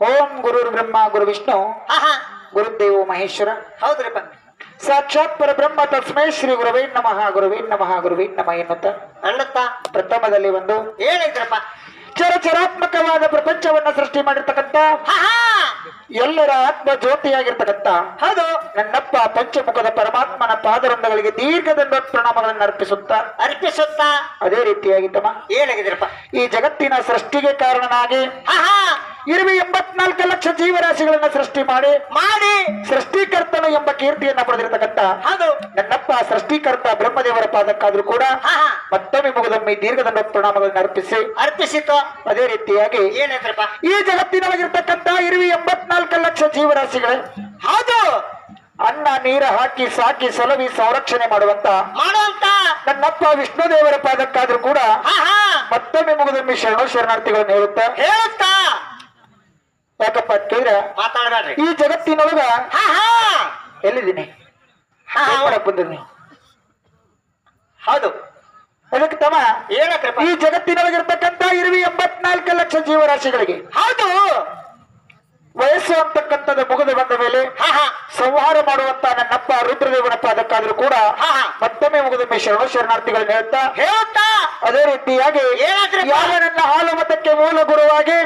ಓಂ ಗುರು ಬ್ರಹ್ಮ ಗುರು ವಿಷ್ಣು ಗುರುದೇವ ಮಹೇಶ್ವರ. ಹೌದ್ರಿ ಸಾಕ್ಷಾತ್ ಪರಬ್ರಹ್ಮ ತಸ್ಮೈ ಶ್ರೀ ಗುರುವೇ ನಮಃ ಗುರುವೇ ನಮಃ ಗುರುವೇ ನಮಃ ಎನ್ನುತ್ತ ಅಣ್ಣತ್ತ ಪ್ರಥಮದಲ್ಲಿ ಒಂದು ಹೇಳಿದ್ರಪ್ಪ. ಚರಚರಾತ್ಮಕವಾದ ಪ್ರಪಂಚವನ್ನ ಸೃಷ್ಟಿ ಹಾ ಎಲ್ಲರ ಆತ್ಮ ಜ್ಯೋತಿಯಾಗಿರ್ತಕ್ಕಂಥ ಹೌದು. ನನ್ನಪ್ಪ ಪಂಚಮುಖದ ಪರಮಾತ್ಮನ ಪಾದರಂಧಗಳಿಗೆ ದೀರ್ಘದಂಡ ಪ್ರಣಾಮಗಳನ್ನು ಅರ್ಪಿಸುತ್ತಾ ಅರ್ಪಿಸುತ್ತ. ಅದೇ ರೀತಿಯಾಗಿ ತಮ್ಮ ಏನಾಗಿದ್ರಪ್ಪ? ಈ ಜಗತ್ತಿನ ಸೃಷ್ಟಿಗೆ ಕಾರಣನಾಗಿ ಇರುವೆ ಎಂಬತ್ನಾಲ್ಕು ಲಕ್ಷ ಜೀವರಾಶಿಗಳನ್ನ ಸೃಷ್ಟಿ ಮಾಡಿ ಮಾಡಿ. ಸೃಷ್ಟಿಕರ್ತನು ಎಂಬ ಕೀರ್ತಿಯನ್ನ ಪಡೆದಿರತಕ್ಕಂತ ಹೌದು. ನನ್ನಪ್ಪ ಸೃಷ್ಟಿಕರ್ತ ಬ್ರಹ್ಮದೇವರ ಪಾದಕ್ಕಾದ್ರೂ ಕೂಡ ಮತ್ತೊಮ್ಮೆ ಮುಗದೊಮ್ಮೆ ದೀರ್ಘದಂಡ ಪ್ರಣಾಮಗಳನ್ನು ಅರ್ಪಿಸಿ ಅರ್ಪಿಸಿತು. ಅದೇ ರೀತಿಯಾಗಿ ಏನೈತ್ರಪ್ಪ ಈ ಜಗತ್ತಿನೊಳಗಿರ್ತಕ್ಕಂಥ ಇರುವೆ ಎಂಬತ್ನಾಲ್ಕು ಲಕ್ಷ ಜೀವರಾಶಿಗಳು ಹೌದು. ಅನ್ನ ನೀರ ಹಾಕಿ ಸಾಕಿ ಸಲವಿ ಸಂರಕ್ಷಣೆ ಮಾಡುವಂತ ಮಾಡುವಂತ ನನ್ನಪ್ಪ ವಿಷ್ಣುದೇವರ ಪಾದಕ್ಕಾದ್ರೂ ಕೂಡ ಮತ್ತೊಮ್ಮೆ ಮುಗದೊಮ್ಮೆ ಶರಣು ಶರಣಾರ್ಥಿಗಳನ್ನು ಹೇಳುತ್ತಾ ಹೇಳುತ್ತಾ ಯಾಕಪ್ಪ ಅಂತ ಈ ಜಗತ್ತಿನೊಳಗ ಹಾ ಹಾ. ಎಲ್ಲಿದ್ದೀನಿ? ಹಾ ಹೌದು. ಅದಕ್ಕೆ ತಮ್ಮ ಏನಕ್ರಪ್ಪ ಈ ಜಗತ್ತಿನೊಳಗಿರ್ತಕ್ಕಂತ ಇರುವಿ ಎಂಬತ್ನಾಲ್ಕು ಲಕ್ಷ ಜೀವರಾಶಿಗಳಿಗೆ. ಹೌದು. ವಯಸ್ಸು ಅಂತಕ್ಕಂಥದ್ದು ಮುಗಿದು ಬಂದ ಮೇಲೆ ಸಂಹಾರ ಮಾಡುವಂತ ನನ್ನಪ್ಪ ರುದ್ರದೇವನಪ್ಪ ಅದಕ್ಕಾದ್ರೂ ಕೂಡ ಮತ್ತೊಮ್ಮೆ ಮುಗಿದ ಶರಣು ಶರಣಾರ್ಥಿಗಳನ್ನು ಹೇಳ್ತಾ ಹೇಳುತ್ತಾ ಅದೇ ರೀತಿಯಾಗಿ? ಯಾವ ನನ್ನ ಹಾಲು ಮತಕ್ಕೆ ಮೂಲ ಗುರುವಾಗಿ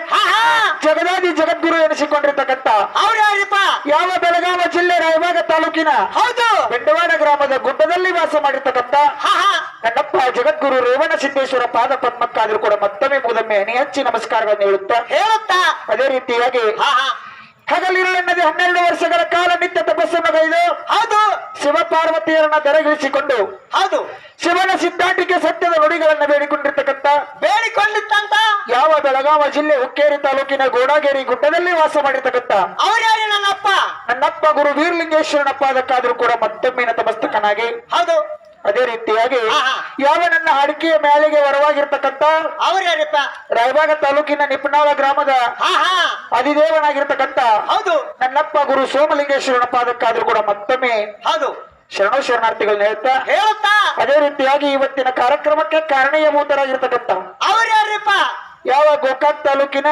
ಜಗದಾದಿ ಜಗದ್ಗುರು ಎನಿಸಿಕೊಂಡಿರ್ತಕ್ಕಂಥ ಯಾವ ಬೆಳಗಾವ ಜಿಲ್ಲೆ ರಾಯಬಾಗ ತಾಲೂಕಿನ ಹೌದು. ಬೆಂಡವಾಡ ಗ್ರಾಮದ ಗುಡ್ಡದಲ್ಲಿ ವಾಸ ಮಾಡಿರ್ತಕ್ಕಂಥ ಕಣ್ಣಪ್ಪ ಜಗದ್ಗುರು ರೇವಣ ಸಿದ್ದೇಶ್ವರ ಪಾದ ಪದ್ಮಕ್ಕಾದ್ರೂ ಕೂಡ ಮತ್ತೊಮ್ಮೆ ಮೂಲಮ್ಮೆ ಹಣಿ ಹಚ್ಚಿ ನಮಸ್ಕಾರಗಳನ್ನು ಹೇಳುತ್ತಾ ಹೇಳುತ್ತಾ? ಅದೇ ರೀತಿಯಾಗಿ ಹಾ ಹಾ ಹಗಲಿರುಳೆನ್ನದೆ ಹನ್ನೆರಡು ವರ್ಷಗಳ ಕಾಲ ನಿತ್ಯ ತಪಸ್ಸನ್ನು ಗೈದು ಹೌದು ಶಿವ ಪಾರ್ವತಿಯರನ್ನ ದರಗಿಳಿಸಿಕೊಂಡು ಹೌದು ಶಿವನ ಸಿದ್ಧಾಂತಿಕೆ ಸತ್ಯದ ನುಡಿಗಳನ್ನ ಬೇಡಿಕೊಂಡಿರ್ತಕ್ಕಂಥ ಬೇಡಿಕೊಂಡಿತ್ತಂತ ಯಾವ ಬೆಳಗಾವ ಜಿಲ್ಲೆ ಹುಕ್ಕೇರಿ ತಾಲೂಕಿನ ಗೋಡಾಗೇರಿ ಗುಡ್ಡದಲ್ಲಿ ವಾಸ ಮಾಡಿರ್ತಕ್ಕಂಥ ಅವರ್ಯಾರು ಯಾರು ನನ್ನಪ್ಪ? ನನ್ನಪ್ಪ ಗುರು ವೀರಲಿಂಗೇಶ್ವರನಪ್ಪ ಅದಕ್ಕಾದ್ರೂ ಕೂಡ ಮತ್ತೊಮ್ಮೆ ನತಮಸ್ತಕನಾಗಿ ಹೌದು. ಅದೇ ರೀತಿಯಾಗಿ. ಯಾವ ನನ್ನ ಅಡಿಕೆಯ ಮೇಲೆಗೆ ವರವಾಗಿರ್ತಕ್ಕಂಥ ರಾಯಭಾಗ ಯಾರಿಪ್ಪ? ರಾಯಬಾಗ ತಾಲೂಕಿನ ನಿಪ್ಪನಾಳ ಗ್ರಾಮದ ಅಧಿದೇವನಾಗಿರ್ತಕ್ಕಂತ ಹೌದು. ನನ್ನಪ್ಪ ಗುರು ಸೋಮಲಿಂಗೇಶ್ವರನ ಪಾದಕ್ಕಾದ್ರೂ ಕೂಡ ಮತ್ತೊಮ್ಮೆ ಹೌದು. ಶರಣು ಶರಣಾರ್ಥಿಗಳನ್ನ ಹೇಳ್ತಾ ಹೇಳುತ್ತಾ? ಅದೇ ರೀತಿಯಾಗಿ ಇವತ್ತಿನ ಕಾರ್ಯಕ್ರಮಕ್ಕೆ ಕಾರಣೀಯಭೂತರಾಗಿರ್ತಕ್ಕಂತ ಅವ್ರು ಯಾರಿಪ್ಪ? ಯಾವ ಗೋಕಾಕ್ ತಾಲೂಕಿನ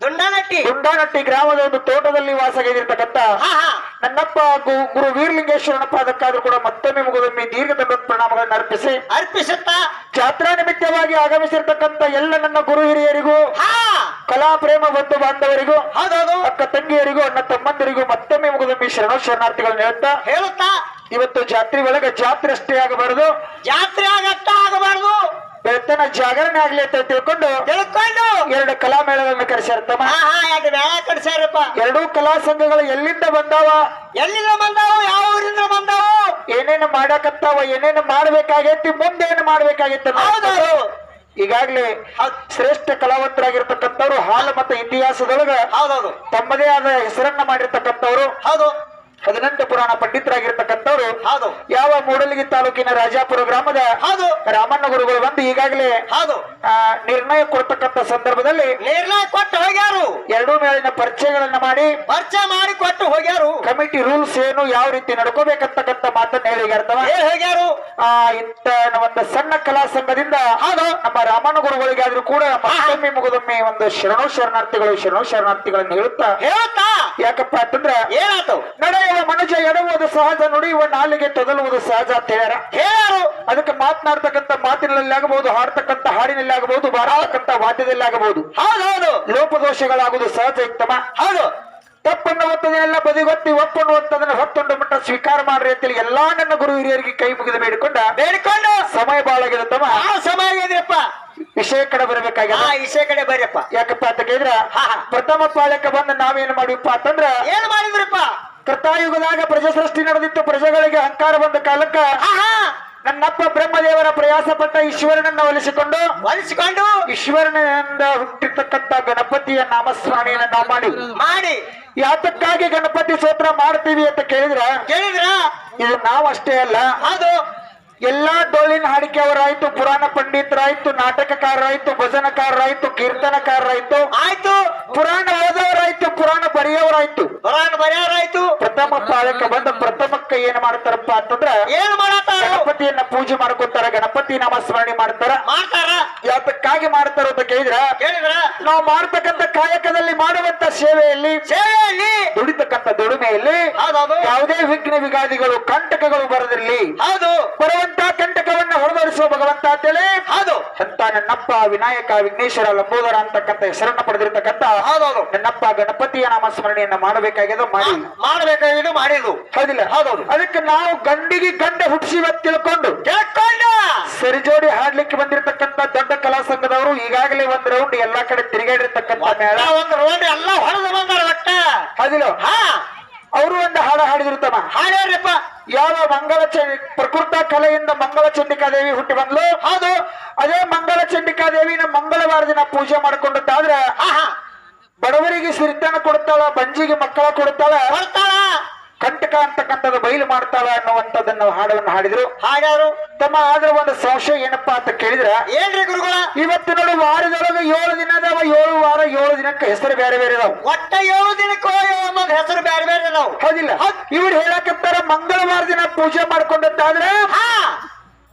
ದುಂಡಾನಟ್ಟಿ. ಗುಂಡಾನಟ್ಟಿ ಗ್ರಾಮದ ಒಂದು ತೋಟದಲ್ಲಿ ಹಾ. ನನ್ನಪ್ಪ ಗುರು ವೀರಲಿಂಗೇಶ್ವರನ ಪಾದಕ್ಕಾದ್ರೂ ಕೂಡ ಮತ್ತೊಮ್ಮೆ ಮುಗಿದೊಮ್ಮೆ ದೀರ್ಘದಂಡ ಪ್ರಣಾಮಗಳನ್ನು ಅರ್ಪಿಸಿ. ಅರ್ಪಿಸುತ್ತಾ. ಜಾತ್ರಾ ನಿಮಿತ್ತವಾಗಿ ಆಗಮಿಸಿರ್ತಕ್ಕಂಥ ಎಲ್ಲ ನನ್ನ ಗುರು ಹಿರಿಯರಿಗೂ ಕಲಾ ಪ್ರೇಮ ಬಂಧು ಬಾಂಧವರಿಗೂ ಹೌದೌದು. ಅಕ್ಕ ತಂಗಿಯರಿಗೂ ಅಣ್ಣ ತಮ್ಮಂದಿರಿಗೂ ಮತ್ತೊಮ್ಮೆ ಮುಗಿದೊಮ್ಮೆ ಶರಣ ಶರಣಾರ್ಥಿಗಳನ್ನು ಹೇಳ್ತಾ ಹೇಳುತ್ತಾ. ಇವತ್ತು ಜಾತ್ರೆ ಒಳಗ ಜಾತ್ರೆ ಅಷ್ಟೇ ಆಗಬಾರದು. ಜಾತ್ರೆ ಆಗತ್ತ ಆಗಬಾರ್ದು. ಬೆಳತನ ಜಾಗರಣೆ ಆಗ್ಲಿ ಅಂತ ತಿಳ್ಕೊಂಡು ತಿಳ್ಕೊಂಡು. ಎರಡು ಕಲಾ ಮೇಳಗಳನ್ನು ತಮ್ಮ. ಹಾ ಹಾ ಯಾಕೆ ಎರಡೂ ಕಲಾ ಸಂಘಗಳು ಎಲ್ಲಿಂದ ಬಂದಾವ? ಎಲ್ಲಿಂದ ಬಂದಾವ? ಯಾವ ಊರಿಂದ ಬಂದಾವ? ಏನೇನು ಮಾಡಕತ್ತಾವ? ಏನೇನು ಮಾಡ್ಬೇಕಾಗೈತಿ? ಮುಂದೆ ಏನು ಮಾಡ್ಬೇಕಾಗಿತ್ತು ಹೌದೌದು ಈಗಾಗ್ಲೇ ಶ್ರೇಷ್ಠ ಕಲಾವಂತರಾಗಿರ್ತಕ್ಕಂಥವ್ರು ಹಾಲು ಮತ್ತು ಇತಿಹಾಸದೊಳಗ ಹೌದೌದು ತಮ್ಮದೇ ಆದ ಹೆಸರನ್ನ ಮಾಡಿರ್ತಕ್ಕಂಥವ್ರು. ಹೌದು. ಹದಿನೆಂಟು ಪುರಾಣ ಪಂಡಿತರಾಗಿರ್ತಕ್ಕಂಥವ್ರು ಹೌದು. ಯಾವ ಮೂಡಲಗಿ ತಾಲೂಕಿನ ರಾಜಾಪುರ ಗ್ರಾಮದ ಹೌದು. ರಾಮಣ್ಣ ಗುರುಗಳು ಬಂದು ಈಗಾಗಲೇ ಹೌದು. ನಿರ್ಣಯ ಕೊಡ್ತಕ್ಕಂಥ ಸಂದರ್ಭದಲ್ಲಿ ನಿರ್ಣಯ ಕೊಟ್ಟು ಹೋಗ್ಯಾರು. ಎರಡೂ ಮೇಲಿನ ಪರಿಚಯಗಳನ್ನ ಮಾಡಿ ಪರಿಚಯ ಮಾಡಿ ಕೊಟ್ಟು ಹೋಗ್ಯಾರು. ಕಮಿಟಿ ರೂಲ್ಸ್ ಏನು ಯಾವ ರೀತಿ ನಡ್ಕೋಬೇಕಂತಕ್ಕಂಥ ಮಾತನ್ನ ಹೇಳಿ ಹೋಗ್ಯಾರು. ಆ ಇಂತ ಒಂದು ಸಣ್ಣ ಕಲಾ ಸಂಘದಿಂದ ಹೌದು. ನಮ್ಮ ರಾಮಣ್ಣ ಗುರುಗಳಿಗಾದ್ರೂ ಕೂಡ ಮತ್ತೊಮ್ಮೆ ಮುಗದೊಮ್ಮೆ ಒಂದು ಶರಣು ಶರಣಾರ್ಥಿಗಳು ಶರಣು ಶರಣಾರ್ಥಿಗಳನ್ನು ಹೇಳುತ್ತಾ? ಹೇಳುತ್ತಾ? ಯಾಕಪ್ಪ ಅಂತಂದ್ರ ಏನಾಯ್ತು? ನಡೆಯುವ ಮನುಜ ಎಡವುದು ಸಹಜ. ನುಡಿಯುವ ನಾಲಿಗೆ ತೊದಲುವುದು ಸಹಜ ಅಂತ ಹೇಳ್ಯಾರ. ಹೇಳ್ಯಾರು. ಅದಕ್ಕೆ ಮಾತನಾಡ್ತಕ್ಕಂಥ ಮಾತಿನಲ್ಲಿ ಆಗಬಹುದು ಹಾಡ್ತಕ್ಕಂಥ ಹಾಡಿನಲ್ಲಿ ಆಗಬಹುದು ಬಾರಾಡತಕ್ಕಂಥ ವಾದ್ಯದಲ್ಲಿ ಆಗಬಹುದು. ಹೌದೌದು. ಲೋಪದೋಷಗಳಾಗುವುದು ಸಹಜ ಉತ್ತಮ. ಹೌದು. ತಪ್ಪನ್ನು ಒತ್ತದನ್ನೆಲ್ಲ ಬದಿಗೊತ್ತಿ ಒಪ್ಪನ್ನು ಒತ್ತದನ್ನು ಹೊತ್ತೊಂಡು ಮಟ್ಟ ಸ್ವೀಕಾರ ಮಾಡ್ರಿ ಅಂತೇಳಿ ಎಲ್ಲಾ ನನ್ನ ಗುರು ಹಿರಿಯರಿಗೆ ಕೈ ಮುಗಿದು ಬೇಡಿಕೊಂಡ ಬೇಡಿಕೊಂಡು. ಸಮಯ ಬಾಳಾಗಿದೆ ತಮ್ಮ ಆ ಸಮಯ ಆಗಿದ್ರಪ್ಪ. ವಿಷಯ ಕಡೆ ಬರಬೇಕಾಗಿ ಆ ವಿಷಯ ಕಡೆ ಬರಪ್ಪ ಯಾಕಪ್ಪ ಅಂತ ಕೇಳಿದ್ರ. ಪ್ರಥಮ ಪಾಳ್ಯಕ್ಕೆ ಬಂದು ನಾವೇನು ಮಾಡಿವಪ್ಪ ಅಂತಂದ್ರ ಏನ್ ಮಾಡಿದ್ರಪ್ಪ? ಕೃತಾಯುಗದಾಗ ಪ್ರಜಾಸೃಷ್ಟಿ ನಡೆದಿತ್ತು ಪ್ರಜೆಗಳಿಗೆ ಅಹಂಕಾರ ಬಂದ ಕಾಲಕ್ಕ ನನ್ನಪ್ಪ ಬ್ರಹ್ಮದೇವರ ಪ್ರಯಾಸ ಪಟ್ಟ ಈಶ್ವರನನ್ನ ಒಲಿಸಿಕೊಂಡು ಒಲಿಸಿಕೊಂಡು ಈಶ್ವರನಿಂದ ಹುಟ್ಟಿರ್ತಕ್ಕಂತ ಗಣಪತಿಯ ನಾಮಸ್ಮರಣೆಯನ್ನ ನಾವು ಮಾಡಿ. ಮಾಡಿ. ಯಾತಕ್ಕಾಗಿ ಗಣಪತಿ ಸ್ತೋತ್ರ ಮಾಡ್ತೀವಿ ಅಂತ ಕೇಳಿದ್ರ? ಕೇಳಿದ್ರ? ಇದು ನಾವಷ್ಟೇ ಅಲ್ಲ. ಹೌದು. ಎಲ್ಲಾ ಡೋಳಿನ ಹಾಡಿಕೆಯವರಾಯ್ತು ಪುರಾಣ ಪಂಡಿತರಾಯ್ತು ನಾಟಕಕಾರರಾಯ್ತು ಭಜನಕಾರರಾಯ್ತು ಕೀರ್ತನಕಾರರಾಯ್ತು. ಆಯ್ತು. ಪುರಾಣ ಓದೋರಾಯ್ತು ಪುರಾಣ ಬರೆಯವರಾಯ್ತು ಪುರಾಣ ಬರೆಯವರಾಯ್ತು ಪ್ರಥಮ ಪಾಳಕ್ಕೆ ಬಂದ ಪ್ರಥಮಕ್ಕ ಏನ್ ಮಾಡ್ತಾರಪ್ಪ ಅಂತಂದ್ರ ಏನ್ ಮಾಡತ್ತಾರ? ಗಣಪತಿಯನ್ನ ಪೂಜೆ ಮಾಡ್ಕೊತಾರ ಗಣಪತಿ ನಾಮಸ್ಮರಣೆ ಮಾಡ್ತಾರ. ಮಾಡ್ತಾರ. ಯಾತಕ್ಕಾಗಿ ಮಾಡ್ತಾರ ಅಂತ ಕೇಳಿದ್ರ? ಕೇಳಿದ್ರ. ನಾವು ಮಾಡ್ತಕ್ಕಂತ ಕಾಯಕದಲ್ಲಿ ಮಾಡುವಂತ ಸೇವೆಯಲ್ಲಿ ಸೇವೆಯಲ್ಲಿ. ದುಡಿತಕ್ಕಂತ ದುಡಿಮೆಯಲ್ಲಿ ಯಾವುದೇ ವಿಘ್ನ ವಿಗಾದಿಗಳು ಕಂಟಕಗಳು ಬರದಿರಲಿ. ಹೌದು. ಬರುವಂತ ಕಂಟಕವನ್ನ ಹೊರದರಿಸುವ ಭಗವಂತ ಅಂತೇಳಿ? ಹೌದು. ಅಂತ ನನ್ನಪ್ಪ ವಿನಾಯಕ ವಿಘ್ನೇಶ್ವರ ಲಂಬೋದರ ಅಂತಕ್ಕಂಥ ಹೆಸರನ್ನ ಪಡೆದಿರತಕ್ಕಂತ ಹೌದೌದು. ನನ್ನಪ್ಪ ಗಣಪತಿಯ ನಾಮ ಸ್ಮರಣೆಯನ್ನ ಮಾಡಬೇಕಾಗಿದೆ ಮಾಡಿ ಮಾಡಬೇಕಾಗಿದ್ದು ಮಾಡಿದ್ರು ಹೌದಿಲ್ಲ? ಹೌದೌದು. ಅದಕ್ಕೆ ನಾವು ಗಂಡಿಗೆ ಗಂಡ ಹುಟ್ಟಿಸಿವ ತಿಳ್ಕೊಂಡು ಕೇಳ್ಕೊಂಡ ಸರಿಜೋಡಿ ಹಾಡ್ಲಿಕ್ಕೆ ಬಂದಿರತಕ್ಕಂತ ದೊಡ್ಡ ಕಲಾ ಸಂಘದವರು ಈಗಾಗಲೇ ಒಂದ್ ರೌಂಡ್ ಎಲ್ಲಾ ಕಡೆ ತಿರುಗಾಡಿರ್ತಕ್ಕಂಥ ಮೇಳ. ಒಂದು ರೌಂಡ್ ಎಲ್ಲ ಹೊರದು ಬಂದಾರ ಒಟ್ಟ. ಹೌದಿಲ್ಲ? ಹಾ. ಅವರು ಒಂದು ಹಾಡ ಹಾಡಿದಿರ್ತಮ್ಮ ಹಾಡ್ಯಾರಪ್ಪ. ಯಾವ ಮಂಗಳ ಚಂಡಿ ಪ್ರಕೃತ ಕಲೆಯಿಂದ ಮಂಗಳ ಚಂಡಿಕಾದೇವಿ ಹುಟ್ಟಿ ಬಂದ್ಲು. ಹೌದು. ಅದೇ ಮಂಗಳ ಚಂಡಿಕಾದೇವಿನ ಮಂಗಳವಾರ ದಿನ ಪೂಜೆ ಮಾಡ್ಕೊಂಡದ್ದಾದ್ರೆ ಹಾ ಹಾ ಬಡವರಿಗೆ ಸಿರಿತನ ಕೊಡ್ತಾಳ ಬಂಜಿಗೆ ಮಕ್ಕಳ ಕೊಡ್ತಾಳ. ಕಂಟಕ ಕಂಟಕ ಅಂತಕ್ಕಂಥದ್ದು ಬಯಲು ಮಾಡ್ತಾಳ ಅನ್ನುವಂತದನ್ನ ಹಾಡವನ್ನು ಹಾಡಿದ್ರು. ಹಾಡ್ಯಾರು? ತಮ್ಮ ಆದ್ರೆ ಒಂದು ಸಂಶಯ ಏನಪ್ಪಾ ಅಂತ ಕೇಳಿದ್ರ? ಏನ್ರಿ ಗುರುಗಳ? ಇವತ್ತು ನೋಡಿ ವಾರದೊಳಗೆ ಏಳು ದಿನ ಅದಾವ ಏಳು ವಾರ ಏಳು ದಿನಕ್ಕೆ ಹೆಸರು ಬೇರೆ ಬೇರೆ ಅದಾವ. ಒಟ್ಟ ಏಳು ದಿನಕ್ಕೆ ಒಂದೊಂದು ಹೆಸರು ಬೇರೆ ಬೇರೆ ನಾವು ಹೌದಿಲ್ಲ. ಇವ್ರು ಹೇಳಕ್ಕೆ ಮಂಗಳವಾರ ದಿನ ಪೂಜೆ ಮಾಡ್ಕೊಂಡಂತಾದ್ರೆ ಹಾ.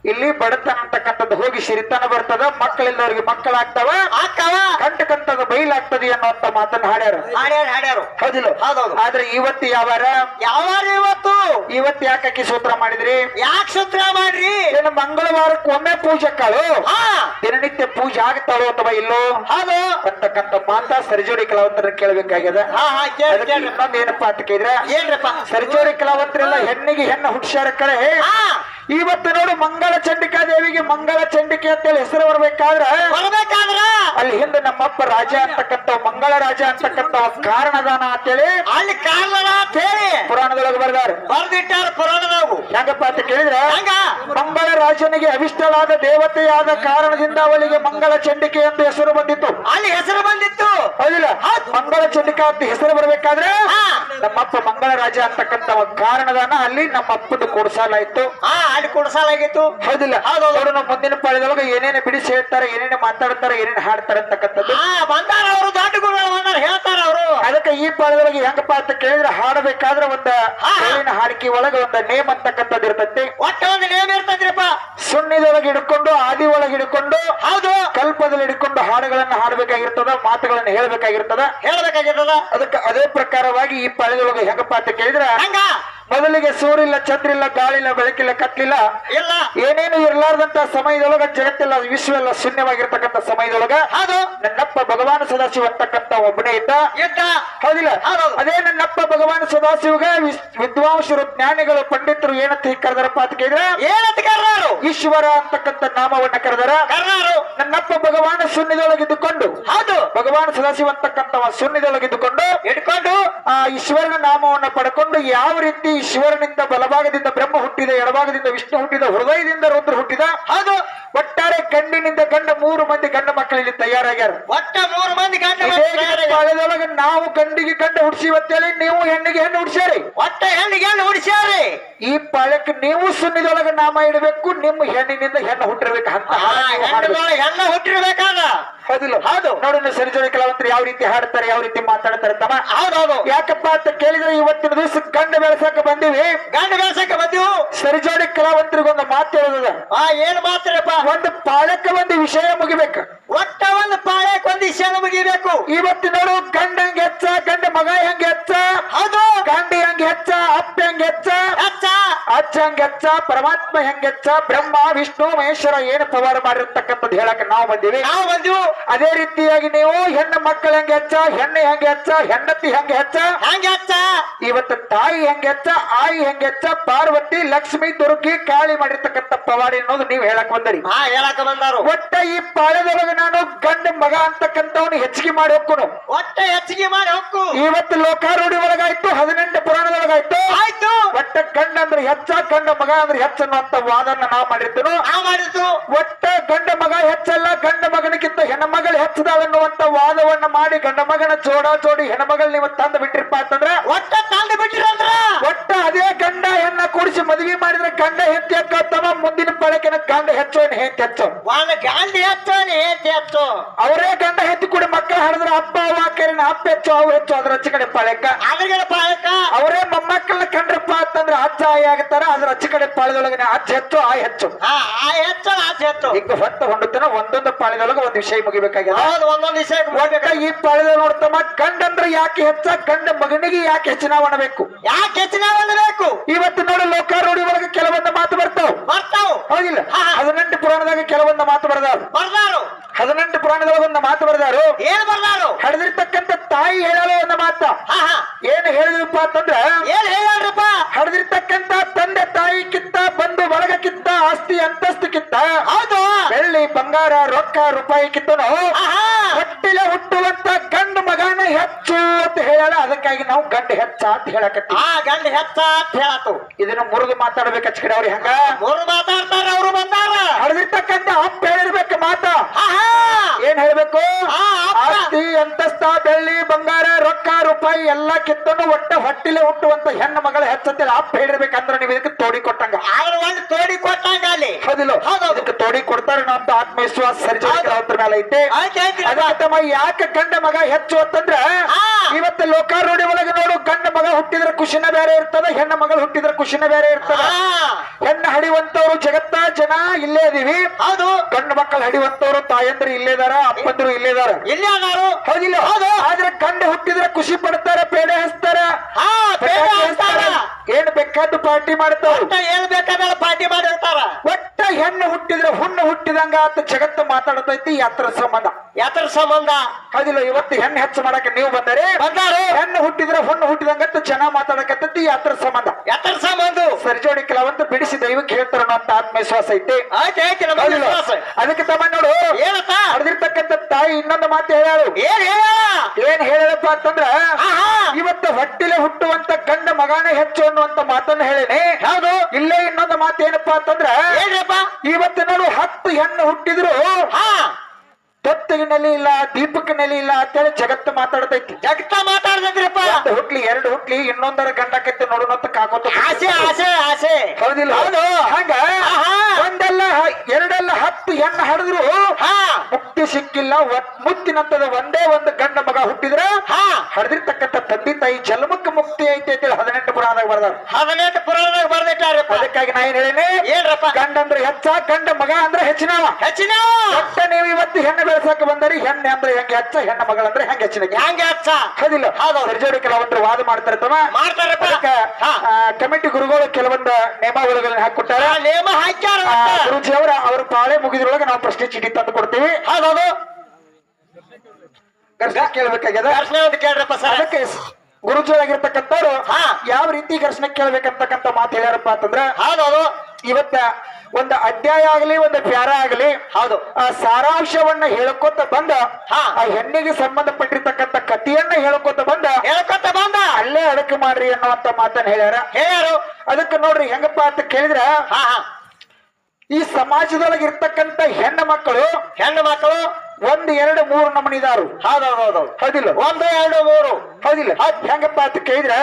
ಇಲ್ಲಿ ಬಡತನ ಅಂತಕ್ಕಂಥದ್ದು ಹೋಗಿ ಸಿರಿತನ ಬರ್ತದ ಮಕ್ಕಳಿಲ್ಲದವ್ರಿಗೆ ಮಕ್ಕಳಾಗ್ತಾವ ಆಗ್ತಾವ. ಕಂಟಕಂತದ ಬೈಲಾಗ್ತದೆ ಅನ್ನುವಂತ ಮಾತನ್ನ ಹಾಡ್ಯಾರ. ಹಾಡ್ಯಾರ ಹಾಡ್ಯಾರು. ಹೌದಿಲ್ಲ? ಹೌದೌದು. ಆದ್ರೆ ಇವತ್ತು ಯಾವಾರ? ಯಾವಾರ ಇವತ್ತು? ಇವತ್ತು ಯಾಕಿ ಸೂತ್ರ ಮಾಡಿದ್ರಿ? ಯಾಕೆ ಸೂತ್ರ ಮಾಡ್ರಿ? ಏನು ಮಂಗಳವಾರಕ್ಕೆ ಒಮ್ಮೆ ಪೂಜೆ ಕಾಳು ಹಾ. ದಿನನಿತ್ಯ ಪೂಜೆ ಆಗ್ತಾಳು ಅಥವಾ ಇಲ್ಲೋ? ಹೌದು. ಅಂತಕ್ಕಂಥ ಮಾತ ಸರಿಜೋಡಿ ಕಲಾವಂತರ ಕೇಳಬೇಕಾಗ್ಯದ. ಇನ್ನೊಂದು ಏನಪ್ಪಾ ಅಂತ ಕೇಳಿದ್ರೆ ಏನ್ರಪ್ಪ? ಸರಿಜೋಡಿ ಕಲಾವಂತರೆಲ್ಲ ಹೆಣ್ಣಿಗೆ ಹೆಣ್ಣು ಹುಡ್ಸ್ಯಾರ ಕಡೆ ಹಾ. ಇವತ್ತು ನೋಡು ಮಂಗಳ ಚಂಡಿಕಾ ದೇವಿಗೆ ಮಂಗಳ ಚಂಡಿಕೆ ಅಂತೇಳಿ ಹೆಸರು ಬರ್ಬೇಕಾದ್ರೆ ಬರ್ಬೇಕಾದ್ರ? ಅಲ್ಲಿ ಹಿಂದೆ ನಮ್ಮಪ್ಪ ರಾಜ ಅಂತಕ್ಕಂತ ಮಂಗಳ ರಾಜ ಅಂತಕ್ಕಂತ ಕಾರಣದಾನ ಅಂತೇಳಿ ಅಲ್ಲಿ ಕಾರಣ ಅಂತ ಹೇಳಿ. ಪುರಾಣದೊಳಗೆ ಬರ್ದಾರ. ಬರ್ದಿಟ್ಟಾರ ಪುರಾಣದೊಳಗು. ಹೆಂಗಪ್ಪ ಅಂತ ಕೇಳಿದ್ರೆ ಹಂಗ? ಮಂಗಳ ರಾಜನಿಗೆ ಅವಿಷ್ಟವಾದ ದೇವತೆಯಾದ ಕಾರಣದಿಂದ ಅವಳಿಗೆ ಮಂಗಳ ಚಂಡಿಕೆ ಅಂತ ಹೆಸರು ಬಂದಿತ್ತು. ಅಲ್ಲಿ ಹೆಸರು ಬಂದಿತ್ತು. ಹೌದಿಲ್ಲ? ಮಂಗಳ ಚಂಡಿಕಾ ಅಂತ ಹೆಸರು ಬರ್ಬೇಕಾದ್ರೆ. ನಮ್ಮಪ್ಪ ಮಂಗಳ ರಾಜ ಅಂತಕ್ಕಂತ ಒಂದು ಕಾರಣದಾನ ಅಲ್ಲಿ ನಮ್ಮ ಅಪ್ಪದ ಕೊಡ್ಸಾಲಾಯ್ತು. ಹಾ. ಅಲ್ಲಿ ಕುಡ್ಸಲಾಗಿತ್ತು ಹೌದಿಲ್ಲ. ಹೌದು. ನಮ್ಮ ಮುಂದಿನ ಪಾಳ್ಯದೊಳಗೆ ಏನೇನು ಬಿಡಿಸಿ ಹೇಳ್ತಾರೆ ಏನೇನು ಮಾತಾಡ್ತಾರೆ ಏನೇನು ಹಾಡ್ತಾರೆ ಅಂತಕ್ಕಂಥದ್ದು ಹಾ ಬಂದಾರ ಅವರು ದೊಡ್ಡ ಗುರುಗಳು ಬಂದಾರ ಹೇಳ್ತಾರ ಅವರು. ಅದಕ್ಕೆ ಈ ಪಾಳ್ಯದೊಳಗೆ ಹೆಂಗಪ್ಪ ಅಂತ ಕೇಳಿದ್ರೆ ಹಾಡಬೇಕಾದ್ರೆ ಒಂದ ಹಾ. ಹೇಳಿನ ಹಾಡಿಕೆ ಒಳಗೆ ಒಂದ ನೇಮ್ ಅಂತಕ್ಕಂಥದ್ದು ಇರ್ತೈತಿ. ಒಟ್ಟ ಒಂದು ನೇಮ್ ಇರ್ತದ್ರಿಪ್ಪ ಸುಣ್ಣಿದೊಳಗೆ ಹಿಡ್ಕೊಂಡು ಆದಿ ಒಳಗೆ ಹಿಡ್ಕೊಂಡು ಹೌದು. ಕಲ್ಪದಲ್ಲಿ ಹಿಡ್ಕೊಂಡು ಹಾಡುಗಳನ್ನ ಹಾಡಬೇಕಾಗಿರ್ತದ ಮಾತುಗಳನ್ನ ಹೇಳ್ಬೇಕಾಗಿರ್ತದ. ಹೇಳ್ಬೇಕಾಗಿರ್ತದ. ಅದಕ್ಕೆ ಅದೇ ಪ್ರಕಾರವಾಗಿ ಈ ಪಾಳ್ಯದೊಳಗೆ ಹೆಂಗಪ್ಪ ಅಂತ ಕೇಳಿದ್ರೆ ಹಂಗ. ಮೊದಲಿಗೆ ಸೂರಿಲ್ಲ ಚಂದ್ರಿಲ್ಲ ಗಾಳಿಲ್ಲ ಬೆಳಕಿಲ್ಲ ಕತ್ಲಿಲ್ಲ. ಇಲ್ಲ. ಏನೇನು ಇರ್ಲಾರ್ದಂತ ಸಮಯದೊಳಗ ಜಗತ್ತೆಲ್ಲ ವಿಶ್ವ ಎಲ್ಲ ಶೂನ್ಯವಾಗಿರ್ತಕ್ಕಂಥ ಸಮಯದೊಳಗ ಅದು ನನ್ನಪ್ಪ ಭಗವಾನ್ ಸದಾಶಿವ ಅಂತಕ್ಕಂಥ ಒಬ್ಬನೇ ಇದ್ದ. ಹೌದಿಲ್ಲ. ಅದೇ ನನ್ನಪ್ಪ ಭಗವಾನ್ ಸದಾಶಿವಗ ವಿಸ್- ವಿದ್ವಾಂಸರು ಜ್ಞಾನಿಗಳು ಪಂಡಿತರು ಏನಂತ ಕರೆದರ ಕರೆದಾರಪ್ಪ ಅಂತ ಕೇಳಿದ್ರೆ ಏನಂತ ಕರ್ನಾರು ಈಶ್ವರ ಅಂತಕ್ಕಂಥ ನಾಮವನ್ನ ಕರೆದಾರ. ನನ್ನಪ್ಪ ಭಗವಾನ್ ಶೂನ್ಯದೊಳಗಿದ್ದುಕೊಂಡು ಹೌದು. ಭಗವಾನ್ ಸದಾಶಿವ ಅಂತಕ್ಕಂಥ ಶೂನ್ಯದೊಳಗಿದ್ದುಕೊಂಡು ಹಿಡ್ಕೊಂಡು ಆ ಈಶ್ವರನ ನಾಮವನ್ನ ಪಡ್ಕೊಂಡು ಯಾವ ರೀತಿ ಈಶ್ವರನಿಂದ ಬಲಭಾಗದಿಂದ ಬ್ರಹ್ಮ ಹುಟ್ಟಿದ ಎಡಭಾಗದಿಂದ ವಿಷ್ಣು ಹುಟ್ಟಿದ ಹೃದಯದಿಂದ ರುದ್ರ ಹುಟ್ಟಿದ ಹಾಗೂ ಒಟ್ಟಾರೆ ಗಂಡಿನಿಂದ ಗಂಡ ಮೂರು ಮಂದಿ ಗಂಡ ಮಕ್ಕಳಿಲ್ಲಿ ತಯಾರಾಗ್ಯಾರ. ಒಟ್ಟ ಮೂರು ಮಂದಿ ಗಂಡ ನಾವು ಗಂಡಿಗೆ ಗಂಡ ಹುಡ್ಸಿವತ್ತೇಳಿ ನೀವು ಹೆಣ್ಣಿಗೆ ಹೆಣ್ಣು ಹುಡ್ಸ್ಯಾರಿ ಒಟ್ಟ ಹೆಣ್ಣಿಗೆ ಹೆಣ್ಣು ಹುಡ್ಸ್ಯಾರಿ ಈ ಪಾಳಕ್ಕೆ ನೀವು ಸುನ್ನಿದೊಳಗೆ ನಾಮ ಇಡಬೇಕು ನಿಮ್ಮ ಹೆಣ್ಣಿನಿಂದ ಹೆಣ್ಣು ಹುಟ್ಟಿರ್ಬೇಕು ಅಂತ. ಹೆಣ್ಣು ಹೆಣ್ಣ ಹೌದಿಲ್ಲ ಹೌದು. ನೋಡೋಣ ನೀವು ಸರಿಜೋಡಿ ಕಲಾವಂತರು ಯಾವ ರೀತಿ ಹಾಡ್ತಾರೆ ಯಾವ ರೀತಿ ಮಾತಾಡ್ತಾರೆ ತಮ್ಮ? ಹೌದೌದು ಯಾಕಪ್ಪ ಅಂತ ಕೇಳಿದ್ರೆ ಇವತ್ತಿನ ದಿವಸ ಗಂಡ ಬೆಳೆಸಕ ಬಂದಿವಿ. ಗಂಡ ಬೆಳೆಸಕ ಬಂದಿವು. ಸರಿಜೋಡಿ ಕಲಾವಂತರಿಗೊಂದು ಮಾತು ಹೇಳೋದ ಆ ಏನ್ ಮಾತಾಡಪ್ಪ ಒಂದು ಪಾಳಕ್ಕೆ ಒಂದು ವಿಷಯ ಮುಗಿಬೇಕು. ಒಟ್ಟ ಒಂದು ಪಾಳಕ್ಕೆ ಒಂದು ವಿಷಯ ಮುಗಿಬೇಕು. ಇವತ್ತು ನೋಡು ಗಂಡ ಹಂಗೆ ಹೆಚ್ಚ ಗಂಡ ಮಗ ಹೆಂಗ್ ಹೆಚ್ಚ? ಹೌದು. ಗಂಡ ಹೆಂಗ್ ಹೆಚ್ಚ ಅಪ್ಪ ಹೆಂಗ್ ಹೆಚ್ಚ? ಅಚ್ಚ ಅಜ್ಜ ಹೆಂಗ್ ಹೆಚ್ಚ ಪರಮಾತ್ಮ ಹೆಂಗ್ ಹೆಚ್ಚ? ಬ್ರಹ್ಮ ವಿಷ್ಣು ಮಹೇಶ್ವರ ಏನು ಪವಾರ ಮಾಡಿರ್ತಕ್ಕಂಥದ್ದು ಹೇಳಕ್ ನಾವು ಬಂದಿವಿ. ನಾವು ಬಂದಿವು. ಅದೇ ರೀತಿಯಾಗಿ ನೀವು ಹೆಣ್ಣು ಮಕ್ಕಳು ಹೆಂಗೆ ಹೆಚ್ಚ ಹೆಣ್ಣು ಹೆಂಗೆ ಹೆಚ್ಚ ಹೆಂಡತಿ ಹೆಂಗೆ ಹೆಚ್ಚ? ಹೆಂಗೆ ಹೆಚ್ಚ? ಇವತ್ತು ತಾಯಿ ಹೆಂಗೆ ಹೆಚ್ಚ ಆಯಿ ಹೆಂಗೆ ಹೆಚ್ಚ ಪಾರ್ವತಿ ಲಕ್ಷ್ಮಿ ದುರ್ಗಿ ಕಾಳಿ ಮಾಡಿರ್ತಕ್ಕಂಥ ಪವಾಡಿ ಅನ್ನೋದು ನೀವು ಹೇಳಕ್ ಬಂದರಿ. ಹಾ ಹೇಳಕ ಬಂದಾರು. ಒಟ್ಟ ಈ ಪಾಳ್ಯದೊಳಗೆ ನಾನು ಗಂಡ ಮಗ ಅಂತಕ್ಕಂಥವನು ಹೆಚ್ಚಿಗೆ ಮಾಡಿ ಹೋಗ್ಕೊನು ಒಟ್ಟ ಹೆಚ್ಚಿಗೆ ಮಾಡಿ ಹೋಗ್ಕು ಇವತ್ತು ಲೋಕಾರೂಢಿ ಒಳಗಾಯ್ತು ಹದಿನೆಂಟು ಪುರಾಣದೊಳಗಾಯ್ತು. ಆಯ್ತು. ಒಟ್ಟ ಗಂಡ ಅಂದ್ರೆ ಹೆಚ್ಚ ಗಂಡ ಮಗ ಅಂದ್ರೆ ಹೆಚ್ಚ ಅನ್ನುವಂತ ವಾದನ ನಾವು ಮಾಡಿರ್ತೇನು ನಾವು ಮಾಡಿದ್ದು. ಒಟ್ಟ ಗಂಡ ಮಗ ಹೆಚ್ಚಲ್ಲ ಗಂಡ ಮಗನಿಗಿಂತ ಹೆಣ್ಣು ಹೆಣ್ಮಗಳು ಹೆಚ್ಚದಾಳನ್ನುವಂತ ವಾದವನ್ನ ಮಾಡಿ ಗಂಡ ಮಗನ ಜೋಡ ಜೋಡಿ ಮಗಳ ನೀವು ತಂದು ಬಿಟ್ಟಿರ್ಪ ಅಂತಂದ್ರ ಒಟ್ಟ ತಂದು ಬಿಟ್ಟಿರಂದ್ರ ಒಟ್ಟ ಅದೇ ಗಂಡ ಹೆಣ್ಣ ಕೂಡಿಸಿ ಮದುವೆ ಮಾಡಿದ್ರೆ ಗಂಡ ಹೆತ್ತಿ ತಮ್ಮ ಮುಂದಿನ ಬಳಕೆನ ಗಂಡ ಹೆಚ್ಚು ಏನ್ ಹೆಂತಿ ಹೆಚ್ಚು ಒಂದು ಗಾಂಧಿ ಹೆಚ್ಚು ಹೇಂತಿ ಹೆಚ್ಚು. ಅವರೇ ಗಂಡ ಹೆತ್ತಿ ಕೂಡ ಮಕ್ಕಳ ಹಾಡಿದ್ರೆ ಅಪ್ಪ ಕೇರಿನ ಅಪ್ಪ ಹೆಚ್ಚು ಅವು ಹೆಚ್ಚು ಅದ್ರ ಅಚ್ಚ ಕಡೆ ಪಾಳ್ಯಕ್ಕ ಅದ್ರಗಳ ಪಾಯಕ ಅವರೇ ಮೊಮ್ಮಕ್ಕಳನ್ನ ಕಂಡ್ರಪ್ಪ ಅಂತಂದ್ರೆ ಅಜ್ಜ ಆಯಿ ಆಗತ್ತಾರ ಅದ್ರ ಅಚ್ಚ ಕಡೆ ಪಾಳ್ಯದೊಳಗೆ ಅಜ್ಜ ಹೆಚ್ಚು ಆ ಹೆಚ್ಚು. ಆ ಹೆಚ್ಚು ಆಚೆ ಹೆಚ್ಚು. ಈಗ ಹೊತ್ತ ಹೊಂಡುತ್ತನ ಒಂದೊಂದು ಪಾಳ್ಯದೊಳಗೆ ಒಂದು ವಿಷಯ ಮುಗಿಬೇಕಾಗ್ಯದ ಒಂದೊಂದು ಒಟ್ಟ ಈ ನೋಡ್ತಮ್ಮ ಗಂಡಂದ್ರೆ ಯಾಕೆ ಹೆಚ್ಚ? ಕಂಡ ಮಗನಿಗೆ ಯಾಕೆ ಹೆಚ್ಚಿನ ಬೇಕು ಯಾಕೆ ಹೆಚ್ಚಿನ ಒಣಬೇಕು ಬೇಕು ಇವತ್ತು ನೋಡಿ ಲೋಕಾರೂಢಿ ಒಳಗೆ ಕೆಲವೊಂದು ಮಾತು ಬರ್ತಾವ್. ಬರ್ತಾವ್. ಹೌದಿಲ್ಲ. ಹದಿನೆಂಟು ಪುರಾಣದಾಗ ಕೆಲವೊಂದು ಮಾತು ಬರ್ದಾರು ಬರ್ದಾರು. ಹದಿನೆಂಟು ಪುರಾಣದೊಳಗೆ ಒಂದು ಮಾತು ಬರ್ದಾರು. ಏನ್ ಬರ್ದಾರು? ಹಡದಿರ್ತಕ್ಕಂತ ತಾಯಿ ಹೇಳಲು ಒಂದು ಮಾತ. ಏನ್ ಹೇಳಿದ್ರಪ್ಪ ಅಂತಂದ್ರ ಏನ್ ಹೇಳ್ರಪ್ಪ ಹಡದಿರ್ತಕ್ಕಂತ ತಂದೆ ತಾಯಿ ಕಿತ್ತ ಬಂಧು ಬಳಗ ಕಿತ್ತ ಆಸ್ತಿ ಅಂತಸ್ತು ಕಿತ್ತ ಹೌದು. ಬೆಳ್ಳಿ ಬಂಗಾರ ರೊಕ್ಕ ರೂಪಾಯಿ ಕಿತ್ತನು? ಹೊಟ್ಟಿಲೆ ಹುಟ್ಟುವಂತ ಗಂಡ ಮಗನ ಹೆಚ್ಚು ಅಂತ ಹೇಳ ಅದಕ್ಕಾಗಿ ನಾವು ಗಂಡ ಹೆಚ್ಚ ಅಂತ ಹೇಳಕತ್ತೀವಿ. ಆ ಗಂಡ ಹೆಚ್ಚ ಅಂತ ಹೇಳತ್ತು. ಇದನ್ನ ಮುರಿದು ಮಾತಾಡ್ಬೇಕು ಹಚ್ಕಡೆ ಅವ್ರಿ ಹಂಗ? ಮುರು ಮಾತಾಡ್ತಾರ ಅವ್ರು ಬಂದಾರ. ಹಳದಿರ್ತಕ್ಕಂತ ಅಪ್ಪ ಹೇಳಿರ್ಬೇಕು ಮಾತ. ಆಹಾ! ಏನ್ ಹೇಳ್ಬೇಕು. ಆಸ್ತಿ ಅಂತಸ್ತ ಬೆಳ್ಳಿ ಬಂಗಾರ ರೊಕ್ಕ ರೂಪಾಯಿ ಎಲ್ಲಾ ಕಿತ್ತನು ಒಟ್ಟ ಹೊಟ್ಟಿಲೆ ಹುಟ್ಟುವಂತ ಹೆಣ್ಣು ಮಗಳ ಹೆಚ್ಚತ್ತಿಲ್ಲ ಅಪ್ಪ ಹೇಳಿರ್ಬೇಕಂದ್ರ ನೀವು ಇದಕ್ಕೆ ತೋಡಿ ಕೊಟ್ಟಂಗ. ಆದ್ರೆ ಒಂದು ತೋಡಿ ಕೊಟ್ಟಂಗ ಅಲ್ಲಿ. ಹೌದಿಲ್ಲ? ಹೌದು. ಅದಕ್ಕೆ ತೋಡಿ ಕೊಡ್ತಾರೆ ಅಂತ ಆತ್ಮವಿಶ್ವಾಸ ಸರ್ಜರಿ ಅವ್ರ ಮೇಲೆ ಐತೆ. ತಮ್ಮ ಯಾಕೆ ಗಂಡ ಮಗ ಹೆಚ್ಚು ಅಂತಂದ್ರ. ಇವತ್ತು ರೋಡಿ ಒಳಗೆ ನೋಡು ಗಂಡ ಮಗ ಹುಟ್ಟಿದ್ರೆ ಖುಷಿನ ಬೇರೆ ಇರ್ತದ ಹೆಣ್ಣ ಮಗಳು ಹುಟ್ಟಿದ್ರೆ ಖುಷಿನ ಬೇರೆ ಇರ್ತದ. ಹೆಣ್ಣು ಹಡಿವಂತವ್ರು ಜಗತ್ತ ಜನ ಇಲ್ಲೇ ಇದೀವಿ. ಹೌದು. ಗಂಡು ಮಕ್ಕಳು ಹಡಿವಂತವ್ರು ತಾಯಂದ್ರು ಇಲ್ಲೇ ಇದಾರ ಅಪ್ಪಂದ್ರು ಇಲ್ಲೇ ಇದಾರ. ಇಲ್ಲಿ ಅದಾರು ಹೌದಿಲ್ಲ? ಹೌದು. ಆದ್ರೆ ಗಂಡು ಹುಟ್ಟಿದ್ರೆ ಖುಷಿ ಪಡ್ತಾರೆ ಪೇಡೆ ಹಚ್ತಾರ. ಏನ್ ಬೇಕಾದ್ದು ಪಾರ್ಟಿ ಮಾಡ್ತಾರ ಏನ್ ಪಾರ್ಟಿ ಮಾಡಿರ್ತಾರ ಒಟ್ಟ ಹೆಣ್ಣು ಹುಟ್ಟಿದ್ರೆ ಹುಣ್ಣು ಹುಟ್ಟಿದಂಗ ಅಂತ ಜಗತ್ತು ಮಾತಾಡತೈತಿ ಯಾತ್ರ ಸಂಬಂಧ. ಯಾತ್ರ ಸಂಬಂಧ. ಹೌದಿಲ್ಲ ಇವತ್ತು ಹೆಣ್ಣು ಹೆಚ್ಚು ಮಾಡಕ್ಕೆ ನೀವು ಬಂದರೆ ಬಂದಾರೆ. ಹೆಣ್ಣು ಹುಟ್ಟಿದ್ರೆ ಹುಣ್ಣು ಹುಟ್ಟಿದಂಗ ಜನ ಮಾತಾಡಕತ್ತೈತಿ ಯಾತ್ರ ಸಂಬಂಧ. ಯಾತ್ರ ಸಂಬಂಧ. ಸರ್ಜೋಡಿ ಕೆಲವಂತ ಬಿಡಿಸಿ ದೈವಕ್ಕೆ ಹೇಳ್ತಾರ ಅಂತ ಆತ್ಮವಿಶ್ವಾಸ ಐತಿ. ಅದಕ್ಕೆ ತಮ್ಮ ನೋಡು. ಏನಪ್ಪ? ತಾಯಿ ಇನ್ನೊಂದು ಮಾತು ಹೇಳಾಳು ಏನ್ ಹೇಳ ಏನ್ ಹೇಳಪ್ಪ ಅಂತಂದ್ರ ಇವತ್ತು ಹೊಟ್ಟಿಲೆ ಹುಟ್ಟುವಂತ ಗಂಡ ಮಗನೇ ಹೆಚ್ಚು ಅನ್ನುವಂತ ಮಾತನ್ನ ಹೇಳೇನೆ. ಹೌದು. ಇಲ್ಲೇ ಇನ್ನೊಂದು ಮಾತು ಏನಪ್ಪಾ ಅಂತಂದ್ರ ಇವತ್ತು ನೋಡು ಹತ್ತು ಹೆಣ್ಣು ಹುಟ್ಟಿದ್ರು. ತೊತ್ತಿಗೆ ನೆಲೆ ಇಲ್ಲ ದೀಪಕ್ಕೆ ನೆಲೆ ಇಲ್ಲ ಅಂತೇಳಿ ಜಗತ್ತು ಮಾತಾಡ್ತೈತಿ. ಜಗತ್ತ ಮಾತಾಡ್ತಿದ್ರಪ್ಪ ಒಂದು ಹುಟ್ಲಿ ಎರಡು ಹುಟ್ಲಿ ಇನ್ನೊಂದರ ಗಂಡಕತ್ತೆ ನೋಡೋಣ ಕಾಕೋತ ಆಸೆ ಆಸೆ ಆಸೆ. ಹೌದಿಲ್ಲ ಹೌದು. ಹಂಗ ಆಹಾ. ಒಂದಲ್ಲ ಎರಡಲ್ಲ ಹತ್ತು ಹೆಣ್ಣು ಹಡಿದ್ರು. ಮುಕ್ತಿ ಸಿಕ್ಕಿಲ್ಲ ಮುತ್ತಿನಂತದ ಒಂದೇ ಒಂದು ಗಂಡ ಮಗ ಹುಟ್ಟಿದ್ರೆ ಹಾ. ಹರಿದಿರ್ತಕ್ಕಂಥ ತಂದೆ ತಾಯಿ ಜನ್ಮಕ್ಕೆ ಮುಕ್ತಿ ಐತಿ ಅಂತೇಳಿ ಹದಿನೆಂಟು ಪುರಾಣದಾಗ ಬರ್ದಾರ. ಹದಿನೆಂಟು ಪುರಾಣದಾಗ ಬರ್ದಿಟ್ಟಾರಪ್ಪ ಅದಕ್ಕಾಗಿ ನಾ ಏನ್ ಹೇಳೇನೆ? ಏನ್ರಪ್ಪ? ಗಂಡ ಅಂದ್ರೆ ಹೆಚ್ಚ ಗಂಡ ಮಗ ಅಂದ್ರೆ ಹೆಚ್ಚಿನ. ಹೆಚ್ಚಿನ. ಒಟ್ಟ ನೀವು ಇವತ್ತು ಹೆಣ್ಣು ಬೆಳೆಸಕ್ಕೆ ಬಂದರಿ ಹೆಣ್ಣೆ ಅಂದ್ರೆ ಹೆಂಗೆ ಹೆಚ್ಚ ಹೆಣ್ಣ ಮಗಳಂದ್ರೆ ಹೆಂಗೆ ಹೆಚ್ಚಿನ ಹೆಂಗೆ ಹಚ್ಚ? ಹೌದಿಲ್ಲ. ಹೌದು. ಸರ್ಜೋಡಿ ಕೆಲವೊಂದು ವಾದ ಮಾಡ್ತಿರ್ತವ ಮಾಡ್ತಾರಪ್ಪ. ಕಮಿಟಿ ಗುರುಗಳು ಕೆಲವೊಂದು ನಿಯಮಾವಳಿಗಳನ್ನ ಹಾಕೊಟ್ಟಾರ ನೇಮ ಹಾಕ್ಯಾರ ಗುರುಜಿ ಅವರ ಅವ್ರ ಪಾಳೆ ಮುಗಿದ್ರೊಳಗೆ ನಾವು ಪ್ರಶ್ನೆ ಚೀಟಿ ತಂದು ಕೊಡ್ತೀವಿ. ಘರ್ಷಣೆ ಕೇಳ್ಬೇಕಾಗ್ಯದ? ಕೇಳ್ರಪ್ಪ ಸರ್. ಅದಕ್ಕೆ ಹಾ. ಯಾವ ರೀತಿ ಘರ್ಷಣೆ ಕೇಳ್ಬೇಕಂತಕ್ಕಂಥ ಮಾತು ಹೇಳ್ಯಾರಪ್ಪ ಅಂತಂದ್ರ ಹೌದೌದು ಇವತ್ತ ಒಂದು ಅಧ್ಯಾಯ ಆಗಲಿ ಒಂದು ಪ್ಯಾರ ಆಗಲಿ ಹೌದು. ಆ ಸಾರಾಂಶವನ್ನ ಹೇಳ್ಕೊತ ಬಂದ. ಆ ಹೆಣ್ಣಿಗೆ ಸಂಬಂಧಪಟ್ಟಿರ್ತಕ್ಕಂಥ ಕಥೆಯನ್ನ ಹೇಳ್ಕೊತ ಬಂದ ಹೇಳ್ಕೊತ ಬಂದ. ಅಲ್ಲೇ ಅಡಕೆ ಮಾಡ್ರಿ ಅನ್ನುವಂತ ಮಾತನ್ನ ಹೇಳ್ಯಾರ. ಹೇಳ್ಯಾರು. ಅದಕ್ಕೆ ನೋಡ್ರಿ ಹೆಂಗಪ್ಪ ಅಂತ ಕೇಳಿದ್ರ ಹಾ ಹಾ. ಈ ಸಮಾಜದೊಳಗೆ ಇರ್ತಕ್ಕಂತ ಹೆಣ್ಣು ಮಕ್ಕಳು ಹೆಣ್ಣು ಮಕ್ಕಳು ಒಂದ್ ಎರಡು ಮೂರು ನಮನಿದಾರು. ಹೌದೌದೌದು. ಹೌದಿಲ್ಲ? ಒಂದು ಎರಡು ಮೂರು. ಹೌದಿಲ್ಲ? ಹೆಂಗಪ್ಪ ಅಂತ ಕೇಳಿದ್ರೆ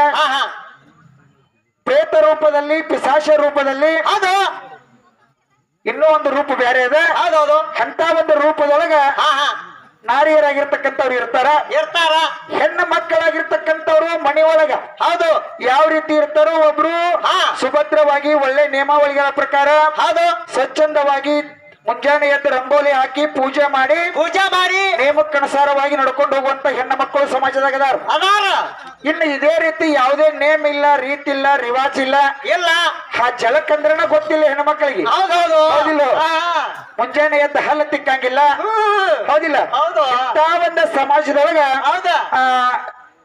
ಪ್ರೇತ ರೂಪದಲ್ಲಿ ಪಿಸಾಶ ರೂಪದಲ್ಲಿ ಅದು ಇನ್ನೂ ಒಂದು ರೂಪ ಬೇರೆ ಇದೆ. ಹೌದೌದು. ಅಂತ ಒಂದು ರೂಪದೊಳಗ ಹಾ ಹಾ. ನಾರಿಯರಾಗಿರ್ತಕ್ಕಂಥವ್ರು ಇರ್ತಾರ? ಇರ್ತಾರ. ಹೆಣ್ಣು ಮಕ್ಕಳಾಗಿರ್ತಕ್ಕಂಥವ್ರು ಮನೆಯೊಳಗ ಹೌದು. ಯಾವ ರೀತಿ ಇರ್ತಾರೋ ಒಬ್ರು. ಸುಭದ್ರವಾಗಿ ಒಳ್ಳೆ ನಿಯಮಾವಳಿಗಳ ಪ್ರಕಾರ ಹೌದು. ಸ್ವಚ್ಛಂದವಾಗಿ ಮುಂಜಾನೆ ಎದ್ದು ರಂಗೋಲಿ ಹಾಕಿ ಪೂಜೆ ಮಾಡಿ ಪೂಜೆ ಮಾಡಿ ನೇಮಕ್ಕನುಸಾರವಾಗಿ ನಡ್ಕೊಂಡು ಹೋಗುವಂತ ಹೆಣ್ಣು ಮಕ್ಕಳು ಸಮಾಜದಾಗ ಅದಾರ. ಅದಾರ ಇನ್ನು ಇದೇ ರೀತಿ ಯಾವುದೇ ನೇಮ್ ಇಲ್ಲ ರೀತಿ ಇಲ್ಲ ರಿವಾಜ್ ಇಲ್ಲ. ಇಲ್ಲ. ಆ ಜಲಕಂದ್ರನ ಗೊತ್ತಿಲ್ಲ ಹೆಣ್ಣು ಮಕ್ಕಳಿಗೆ. ಹೌದೌದು. ಹೌದಿಲ್ಲ? ಮುಂಜಾನೆ ಎದ್ದು ಹಲ್ಲ ತಿಕ್ಕಂಗಿಲ್ಲ. ಹೌದಿಲ್ಲ? ಹೌದು. ಇಂಥ ಒಂದು ಸಮಾಜದೊಳಗ ಹೌದಾ.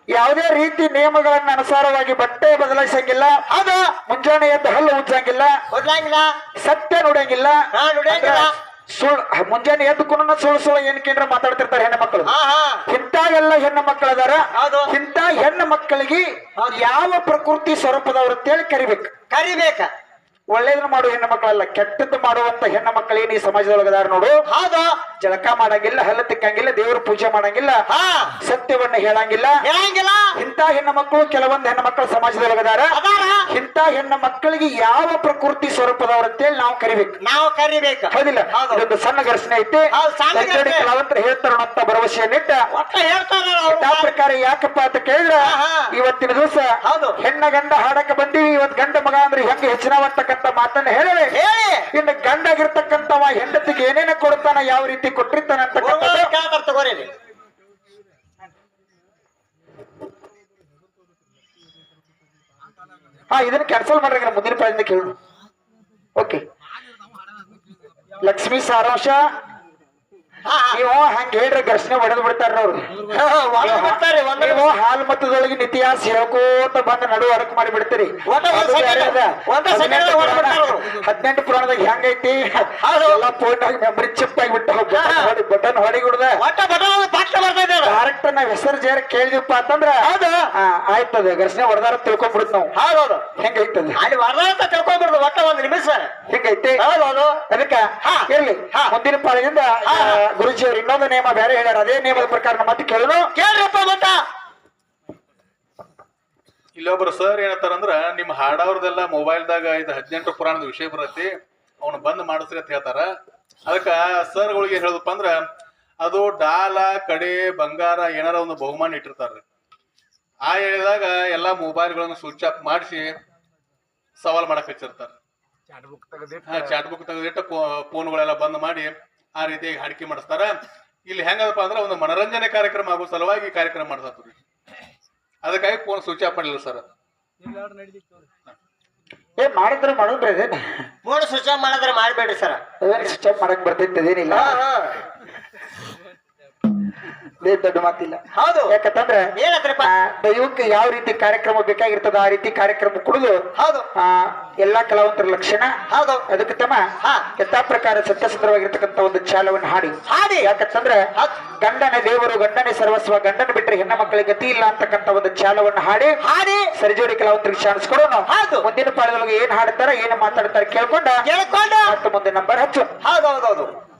ಯಾವುದೇ ರೀತಿ ನಿಯಮಗಳನ್ನ ಅನುಸಾರವಾಗಿ ಬಟ್ಟೆ ಬದಲಾಯಿಸಂಗಿಲ್ಲ. ಅದ ಮುಂಜಾನೆ ಎದ್ದು ಹಲ್ಲು ಉಜ್ಜಂಗಿಲ್ಲ. ಸತ್ಯ ನುಡಿಯಂಗಿಲ್ಲ. ನಾ ನುಡಿಯಂಗಿಲ್ಲ. ಸುಳ್ ಮುಂಜಾನೆ ಎದ್ದು ಕುನ ಸುಳ್ಳು ಸುಳ್ಳು ಏನಕ್ಕೇನ್ರ ಮಾತಾಡ್ತಿರ್ತಾರೆ ಹೆಣ್ಣು ಮಕ್ಕಳು? ಇಂಥ ಎಲ್ಲ ಹೆಣ್ಣು ಮಕ್ಕಳು ಅದಾರ. ಇಂತ ಇಂಥ ಹೆಣ್ಣು ಮಕ್ಕಳಿಗೆ ಯಾವ ಪ್ರಕೃತಿ ಸ್ವರೂಪದವ್ರು ಅಂತೇಳಿ ಕರಿಬೇಕು. ಕರಿಬೇಕ. ಒಳ್ಳೇದನ್ನ ಮಾಡುವ ಹೆಣ್ಣು ಮಕ್ಕಳಲ್ಲ ಕೆಟ್ಟದ್ದು ಮಾಡುವಂತ ಹೆಣ್ಣು ಮಕ್ಕಳು ಏನು ಈ ಸಮಾಜದೊಳಗದಾರ ನೋಡು. ಹೌದು. ಜಳಕ ಮಾಡಂಗಿಲ್ಲ ಹಲ್ಲ ತಿಕ್ಕಂಗಿಲ್ಲ ದೇವ್ರ ಪೂಜೆ ಮಾಡಂಗಿಲ್ಲ ಹಾ. ಸತ್ಯವನ್ನ ಹೇಳಂಗಿಲ್ಲ. ಹೇಳಂಗಿಲ್ಲ. ಇಂಥ ಹೆಣ್ಣು ಮಕ್ಕಳು ಕೆಲವೊಂದು ಹೆಣ್ಣು ಮಕ್ಕಳು ಸಮಾಜದೊಳಗದಾರ. ಇಂಥ ಹೆಣ್ಣು ಮಕ್ಕಳಿಗೆ ಯಾವ ಪ್ರಕೃತಿ ಸ್ವರೂಪದವ್ರ ಅಂತೇಳಿ ನಾವು ಕರಿಬೇಕು. ನಾವು ಕರಿಬೇಕು. ಹೌದಿಲ್ಲ? ಹೌದು. ಇದೊಂದು ಸಣ್ಣ ಘರ್ಷಣೆ ಐತಿ. ಕಲಾವಂತರು ಹೇಳ್ತಾರ ಅಂತ ಭರವಸೆಯನ್ನಿಟ್ಟ ಆ ಪ್ರಕಾರ ಯಾಕಪ್ಪ ಅಂತ ಕೇಳಿದ್ರ. ಇವತ್ತಿನ ದಿವಸ. ಹೆಣ್ಣ ಗಂಡ ಹಾಡಕ್ಕೆ ಬಂದಿವಿ. ಇವತ್ ಗಂಡ ಮಗ ಅಂದ್ರೆ ಹೆಂಗ ಹೆಚ್ಚಿನವರ್ತಕ್ಕಂತ ಮಾತನ್ನ ಹೇಳಿ. ಹೇಳಿ. ಇನ್ನು ಗಂಡಾಗಿರ್ತಕ್ಕಂತವ ಹೆಂಡತಿಗೆ ಏನೇನ ಕೊಡ್ತಾನ ಯಾವ ರೀತಿ ಕೊಟ್ಟಿರ್ತಾನ ತಗೋರಿ ಹಾ ಇದನ್ನ ಕ್ಯಾನ್ಸಲ್ ಮಾಡ್ರಿ ಮುಂದಿನ ಪಾಯಿಂದ ಕೇಳು ಓಕೆ ಲಕ್ಷ್ಮೀ ಸಾರಾಂಶ. ನೀವು ಹಂಗ ಹೇಳ್ರಿ ಘರ್ಷಣೆ ಹೊಡೆದು ಬಿಡ್ತಾರ ಅವ್ರು. ನೀವು ಹಾಲ್ ಮತದೊಳಗಿನ ಇತಿಹಾಸ ಹೇಳ್ಕೋತ ಬಂದ ನಡು ಅಡಕ್ ಮಾಡಿ ಬಿಡ್ತೀರಿ. ಹದಿನೆಂಟು ಪುರಾಣದಾಗ ಹೆಂಗೈತಿ? ಪೂರ್ಣ ಫೋನ್ ಮೆಮರಿ ಚಿಪ್ ಆಗಿಬಿಟ್ಟು ಹಾ. ಹೊಡಿ ಬಟನ್ ಹೊಡಿ ಬಿಡ್ದ. ಒಟ್ಟ ಬಟನ್ ಪಟ್ಟ ಬರ್ತಾ ನಾವ್ ಹೆಸರು ಜೇರ ಕೇಳಿದಿಪ್ಪ ಅಂತಂದ್ರ ಹೌದು. ಆಯ್ತದ ಘರ್ಷಣೆ ಹೊಡೆದಾರ ತಿಳ್ಕೊಂಡ್ಬಿಡುತ್ತ ನಾವು. ಹೌದೌದು ಹೆಂಗೈತದ ಅಲ್ಲಿ ಬರ್ದ ಅಂತ ತಿಳ್ಕೊಂಡ್ಬಿಡ್ದು. ಒಟ್ಟ ಒಂದ್ ನಿಮಿಷ. ಹೆಂಗೈತಿ ಹೌದು ಅದಕ್ಕ ಹಾ. ಇರ್ಲಿ. ಹಾ. ಮುಂದಿನ ಪಾಳಿಯಿಂದ. ಗುರುಜಿ ಅವ್ರು ಇನ್ನೊಂದು ನಿಯಮ ಬೇರೆ ಹೇಳ್ಯಾರ. ಅದೇ ನಿಯಮದ ಪ್ರಕಾರ ನಮ್ಮ ಮತ್ತೆ ಕೇಳೋಣ. ಕೇಳ್ರಪ್ಪ ಮತ್ತ. ಇಲ್ಲೊಬ್ರು ಸರ್ ಏನಂತಾರಂದ್ರ ನಿಮ್ಮ ಹಾಡವ್ರದೆಲ್ಲ ಮೊಬೈಲ್ದಾಗ ಇದು ಹದಿನೆಂಟು ಪುರಾಣದ ವಿಷಯ ಬರತಿ ಅವ್ನು ಬಂದ್ ಮಾಡಿಸ್ರಿ ಅಂತ ಹೇಳ್ತಾರ. ಅದಕ್ಕ ಸರ್ಗಳಿಗೆ ಹೇಳದಪ್ಪ ಅಂದ್ರ ಅದು ಡಾಲ ಕಡೆ ಬಂಗಾರ ಏನಾರ ಒಂದು ಬಹುಮಾನ ಇಟ್ಟಿರ್ತಾರ್ರಿ. ಆ ಹೇಳಿದಾಗ ಎಲ್ಲಾ ಮೊಬೈಲ್ಗಳನ್ನು ಸ್ವಿಚ್ ಆಫ್ ಮಾಡಿಸಿ ಸವಾಲ್ ಮಾಡಕ್ ಹಚ್ಚಿರ್ತಾರ. ಚಾಟ್ ಬುಕ್ ತೆಗೆದಿಟ್ಟು ಫೋನ್ಗಳೆಲ್ಲ ಬಂದ್ ಮಾಡಿ ಆ ರೀತಿಯಾಗಿ ಹಾಡಿಕೆ ಮಾಡಿಸ್ತಾರ. ಇಲ್ಲಿ ಹೆಂಗದಪ್ಪ ಅಂದ್ರೆ ಒಂದು ಮನರಂಜನೆ ಕಾರ್ಯಕ್ರಮ ಆಗೋ ಸಲುವಾಗಿ ಕಾರ್ಯಕ್ರಮ ಮಾಡ್ತಾರ ಅದಕ್ಕಾಗಿ ಫೋನ್ ಸ್ವಿಚ್ ಆಫ್ ಮಾಡಿಲ್ಲ ಸರ್. ಏ ಮಾಡಿದ್ರೆ ಮಾಡೋದ್ರಿ ಫೋನ್ ಸ್ವಿಚ್ ಆಫ್ ಮಾಡಿದ್ರೆ ಮಾಡಬೇಡ್ರಿ ಸರ್. ಸ್ವಿಚ್ ಆಫ್ ಮಾಡಕ್ ಬರ್ತೈತೆ ಅದೇ ದೊಡ್ಡ ಮಾತಿಲ್ಲ. ಹೌದು. ಯಾಕಂತಂದ್ರೆ ಏನತ್ರಪ್ಪ ದೈವಕ್ಕೆ ಯಾವ ರೀತಿ ಕಾರ್ಯಕ್ರಮ ಬೇಕಾಗಿರ್ತದ ಆ ರೀತಿ ಕಾರ್ಯಕ್ರಮ ಕುಡಿದು ಹೌದು. ಆ ಎಲ್ಲಾ ಕಲಾವಂತರ ಲಕ್ಷಣ ಹೌದು. ಅದಕ್ಕೆ ತಮ್ಮ ಹಾ. ಯಥಾ ಪ್ರಕಾರ ಸತ್ಯಸುಂದರವಾಗಿರ್ತಕ್ಕಂಥ ಒಂದು ಚಾಲವನ್ನು ಹಾಡಿ. ಹಾಡಿ. ಯಾಕಂತಂದ್ರೆ ಹೌದ್. ಗಂಡನ ದೇವರು ಗಂಡನೆ ಸರ್ವಸ್ವ ಗಂಡನ ಬಿಟ್ಟರೆ ಹೆಣ್ಣ ಮಕ್ಕಳಿಗೆ ಗತಿ ಇಲ್ಲ ಅಂತಕ್ಕಂಥ ಒಂದು ಚಾಲವನ್ನು ಹಾಡಿ. ಹಾಡಿ. ಸರಿಜೋಡಿ ಕಲಾವಂತರಿಗೆ ಚಾನ್ಸ್ ಕೊಡೋಣ ಹೌದು. ಮುಂದಿನ ಪಾಳದೊಳಗೆ ಏನ್ ಹಾಡ್ತಾರ ಏನ್ ಮಾತಾಡ್ತಾರ ಕೇಳ್ಕೊಂಡ ಕೇಳ್ಕೊಂಡ. ಮತ್ತೆ ಮುಂದೆ ನಂಬರ್ ಹಚ್ಚು. ಹೌದೌದೌದು